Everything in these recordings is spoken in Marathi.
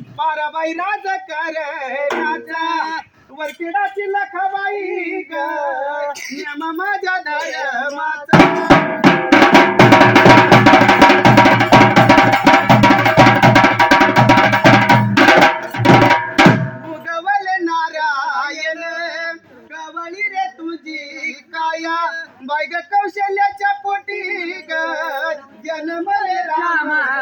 बाराबाई राजा कर राजा. वरपिडाची लखाबाई ग. माझ्या धर्माचा. कौशल्याच्या पोटी ग. जन्मले रामा.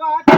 வாட்டி